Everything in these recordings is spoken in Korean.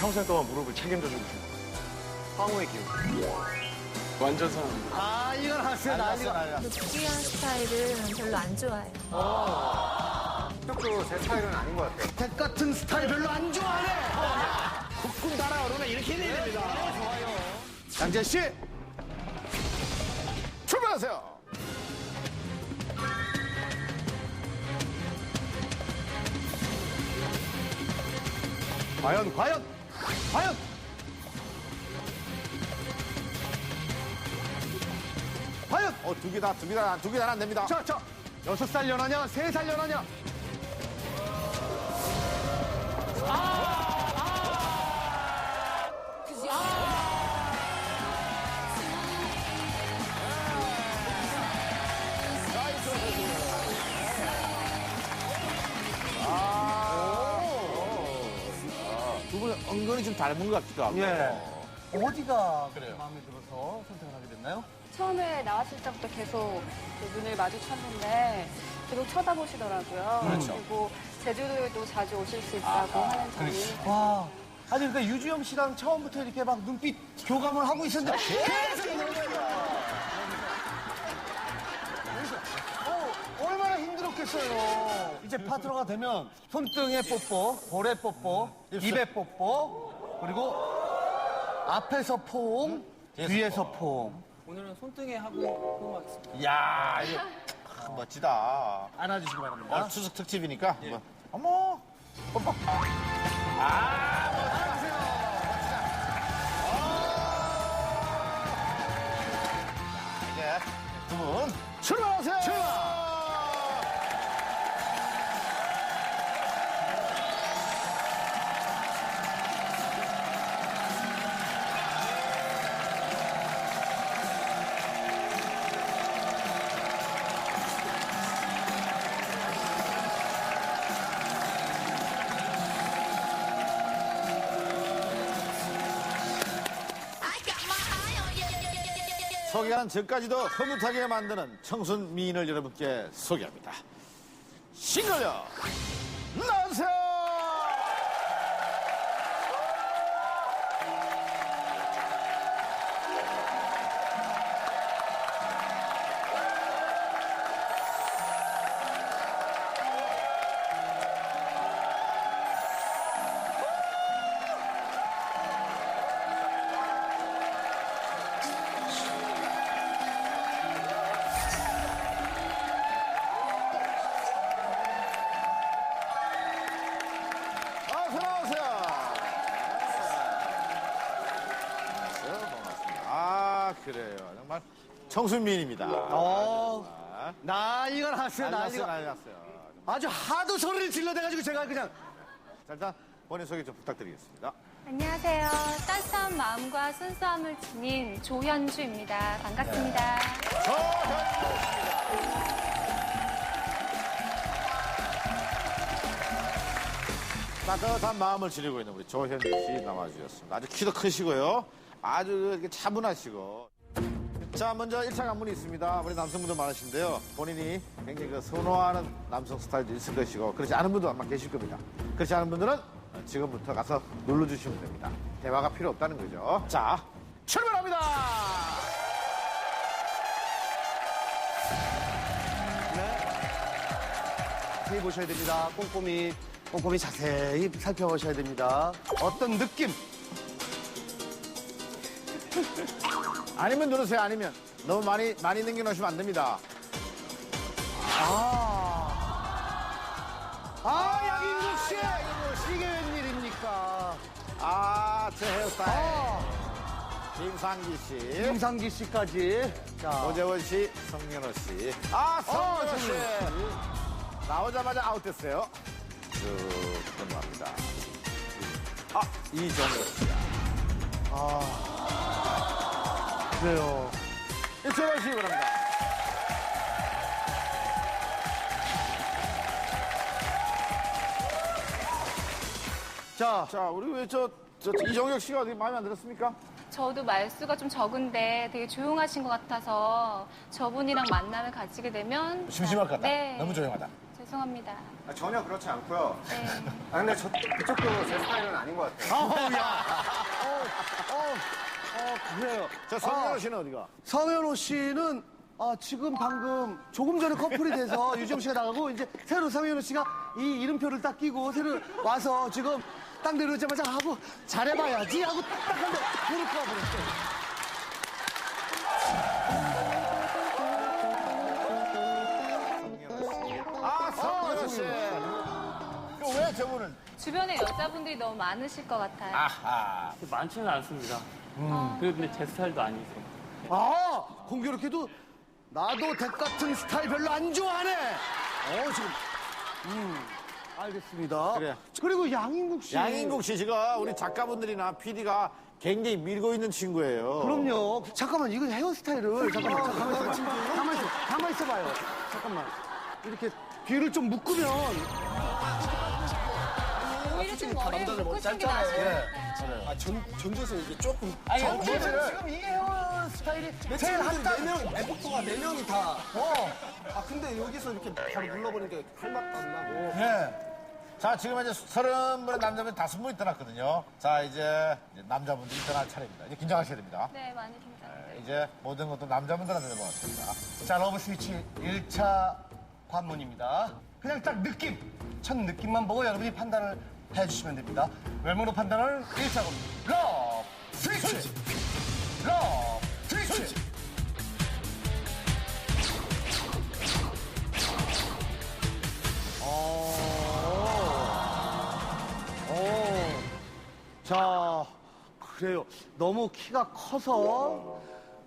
평생 동안 무릎을 책임져주고 있는 거예요. 황후의 기운. 완전 사랑합니다. 아, 이건 하세요. 난리가 난리가. 느끼한 스타일은 별로 안 좋아해요. 쪽도 제 스타일은 아닌 것 같아요. 백 같은 스타일 별로 안 좋아하네. 국군 어른은 이렇게 해야 됩니다. 좋아요. 양재 씨, 출발하세요. 과연, 과연, 과연. 과연. 어, 두 개 다, 두 개 다, 두 개다 안 됩니다. 자, 자, 여섯 살 연하냐, 세 살 연하냐? 두 분은 은근히 좀 닮은 것 같기도 하고. 예. 어디가 마음에 들어서 선택을 하게 됐나요? 처음에 나왔을 때부터 계속 그 눈을 마주쳤는데 계속 쳐다보시더라고요. 그렇죠. 그리고 제주도에도 자주 오실 수 있다고 하는 점이 와. 아니, 그러니까 유주영 씨랑 처음부터 이렇게 막 눈빛 교감을 하고 있었는데 계속 힘들었겠어요. 이제 파트너가 되면 손등에 뽀뽀, 볼에 뽀뽀, 입에 뽀뽀, 그리고 앞에서 포옹, 뒤에서 포옹. 오늘은 손등에 하고 포옹하겠습니다. 이야, 이거 참 멋지다. 안아주시기 바랍니다. 오늘 추석 특집이니까. 뭐. 어머, 뽀뽀. 아, 멋지다. 자, 이제 두 분 출발하세요. 소개한 저까지도 흐뭇하게 만드는 청순 미인을 여러분께 소개합니다. 싱글요 청순 미인입니다. 어, 난리가 났어요, 난리 났어요. 난리가. 난리 났어요. 아주 하도 소리를 질러대가지고 제가 그냥 자, 일단 본인 소개 좀 부탁드리겠습니다. 안녕하세요. 따스한 마음과 순수함을 지닌 조현주입니다. 반갑습니다. 따뜻한 마음을 지니고 있는 우리 조현주 씨 나와주셨습니다. 아주 키도 크시고요. 아주 이렇게 차분하시고. 자, 먼저 1차 관문이 있습니다. 우리 남성분들 많으신데요. 본인이 굉장히 그 선호하는 남성 스타일도 있을 것이고, 그렇지 않은 분도 아마 계실 겁니다. 그렇지 않은 분들은 지금부터 가서 눌러주시면 됩니다. 대화가 필요 없다는 거죠. 자, 출발합니다! 자세히 보셔야 됩니다. 꼼꼼히, 꼼꼼히 자세히 살펴보셔야 됩니다. 어떤 느낌? 아니면 누르세요, 아니면. 너무 많이, 많이 남겨놓으시면 안 됩니다. 아, 아, 양인국 씨! 이거 이게 웬일입니까? 아, 제 헤어스타일. 아, 김상기 씨. 김상기 씨까지. 자, 오재원 씨, 성현호 씨. 아, 성현호 어, 씨. 성현호 나오자마자 아웃됐어요. 쭉 넘어갑니다. 아, 이정호 씨. 그래요. 이철원 씨 바랍니다. 자, 자, 우리 왜 저, 저, 이정혁 씨가 어디 마음에 안 들었습니까? 저도 말수가 좀 적은데 되게 조용하신 것 같아서 저분이랑 만남을 가지게 되면 심심할 것 같다. 네. 너무 조용하다. 제 죄송합니다. 아, 전혀 그렇지 않고요. 네. 아 근데 저, 그쪽도 제 스타일은 아닌 것 같아요. 어우, 야. 어, 어, 어, 그래요. 자, 성현호 씨는 어디가? 성현호 씨는 아, 지금 방금 조금 전에 커플이 돼서 유정 씨가 나가고 이제 새로 성현호 씨가 이 이름표를 딱 끼고 새로 와서 지금 딱 내려오자마자 하고 잘해봐야지 하고 딱 하는데 무릎 꿇어버렸어요. 그왜 저분을? 주변에 여자분들이 너무 많으실 것 같아요. 아하. 많지는 않습니다. 그리고 근데 제 스타일도 아니죠. 아, 공교롭게도 나도 덱 같은 스타일 별로 안 좋아하네. 어, 지금. 음, 알겠습니다. 그래요. 그리고 양인국 씨. 양인국 씨 지금 우리 작가분들이나 PD가 굉장히 밀고 있는 친구예요. 그럼요. 잠깐만, 이거 헤어스타일을. 잠깐만, 잠깐만 있어봐. 가만 있어. 가만 있어 봐요. 잠깐만. 이렇게 뒤를 좀 묶으면. 좀 머리를 묶으신 게 나으실 것 같아요. 아, 전, 전져서 이게 조금. 아니, 지금 이 헤어스타일이 제일 핫한. 네 명, 애프터가 네 명이 다. 어. 아, 근데 여기서 이렇게 바로 눌러버리니까 할 맛도 안 나고. 예. 자, 지금 이제 서른 분의 남자분 다섯 분이 떠났거든요. 자, 이제, 이제 남자분들이 떠날 차례입니다. 이제 긴장하셔야 됩니다. 네, 많이 긴장돼요. 이제 모든 것도 남자분들한테 넘어갔습니다. 자, 러브 스위치 1차 관문입니다. 그냥 딱 느낌, 첫 느낌만 보고 여러분이 판단을 해주시면 됩니다. 외모로 판단을 1차 관문. 러브 스위치! 러브 스위치! 오. 오. 자, 그래요. 너무 키가 커서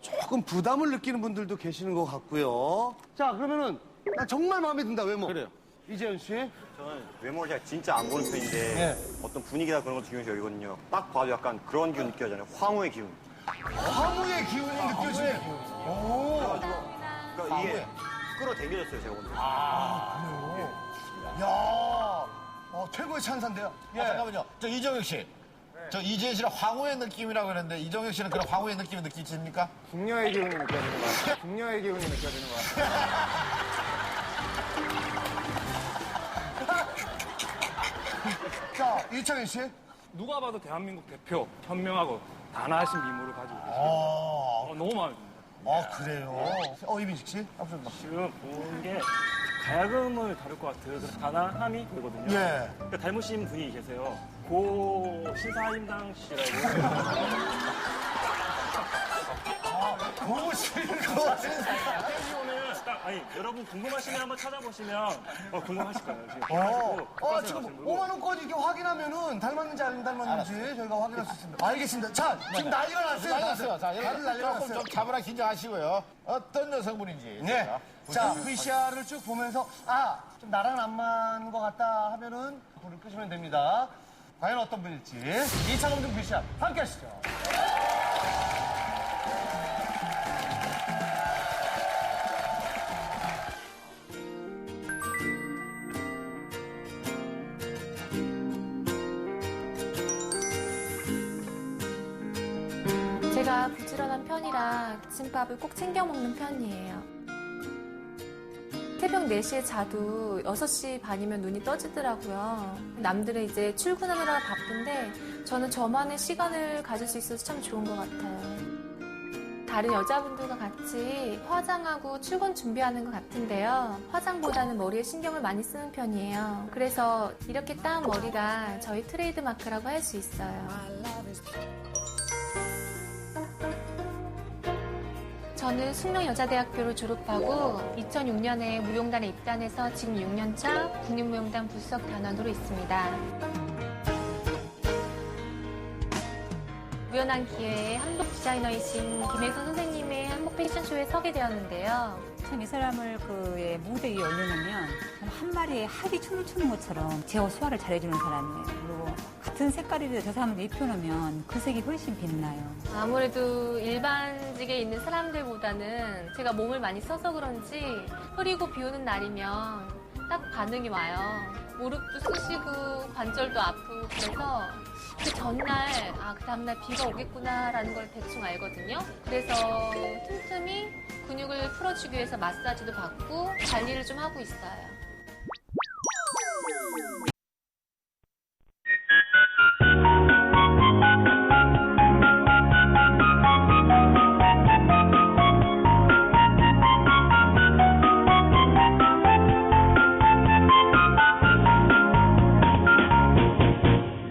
조금 부담을 느끼는 분들도 계시는 것 같고요. 자, 그러면은 나 정말 마음에 든다, 외모. 그래요. 이재현 씨. 저는 외모를 제가 진짜 안 보는 편인데 네. 어떤 분위기나 그런 거 중요시 여기거든요. 딱 봐도 약간 그런 기운 느껴지잖아요. 황후의 기운. 화무의 기운이 느껴지네. 오. 그러니까 이게 끌어당겨졌어요, 제가 오늘. 야, 어, 최고의 찬사인데요. 예. 아, 잠깐만요. 저 이정혁 씨. 저 이재현 씨는 황후의 느낌이라고 그랬는데 이정혁 씨는 그런 황후의 느낌을 느끼십니까? 궁녀의 기운이 느껴지는 것 같아요. 궁녀의 기운이 느껴지는 것 같아요. 자, 이창현 씨. 누가 봐도 대한민국 대표, 현명하고 단아하신 미모를 가지고 계시고 아, 어, 너무 마음에 듭니다. 아 그래요. 어, 이민식 씨. 앞서 봐. 지금 본게 가야금을 다룰 것 같은 그런 단아함이 보이거든요. 예. 그러니까 닮으신 분이 계세요. 고 신사임당 씨라고. 고무신 거. 아니 여러분 궁금하시면 한번 찾아보시면 어, 궁금하실 거예요. 지금. 어, 어, 지금 하시는 거고. 5만 원까지 이렇게 확인하면은 닮았는지 안 닮았는지 저희가 확인할 수 있습니다. 알겠습니다. 자, 지금 난리가 났어요. 난리 났어요. 자, 다들 조금 났어요. 좀 잡으라 긴장하시고요. 어떤 여성분인지. 네. 자, VCR을 쭉 보면서 아, 좀 나랑 안 맞는 것 같다 하면은 불을 끄시면 됩니다. 과연 어떤 분일지 2차 검증 VCR 함께 하시죠. 아침밥을 꼭 챙겨 먹는 편이에요. 새벽 4시에 자도 6시 반이면 눈이 떠지더라고요. 남들은 이제 출근하느라 바쁜데 저는 저만의 시간을 가질 수 있어서 참 좋은 것 같아요. 다른 여자분들과 같이 화장하고 출근 준비하는 것 같은데요. 화장보다는 머리에 신경을 많이 쓰는 편이에요. 그래서 이렇게 따은 머리가 저희 트레이드 마크라고 할 수 있어요. 저는 숙명여자대학교를 졸업하고 2006년에 무용단에 입단해서 지금 6년차 국립무용단 부석 단원으로 있습니다. 우연한 기회에 한복 디자이너이신 김혜선 선생님의 한복 패션쇼에 서게 되었는데요. 참 이 사람을 그의 무대 위에 올려놓으면 한 마리의 학이 춤을 추는 것처럼 제어 소화를 잘해주는 사람이에요. 그리고 같은 색깔이라도 저 사람을 입혀놓으면 그 색이 훨씬 빛나요. 아무래도 일반직에 있는 사람들보다는 제가 몸을 많이 써서 그런지 흐리고 비 오는 날이면 딱 반응이 와요. 무릎도 쑤시고 관절도 아프고 그래서 그 전날 아 그 다음날 비가 오겠구나라는 걸 대충 알거든요. 그래서 틈틈이 근육을 풀어주기 위해서 마사지도 받고 관리를 좀 하고 있어요.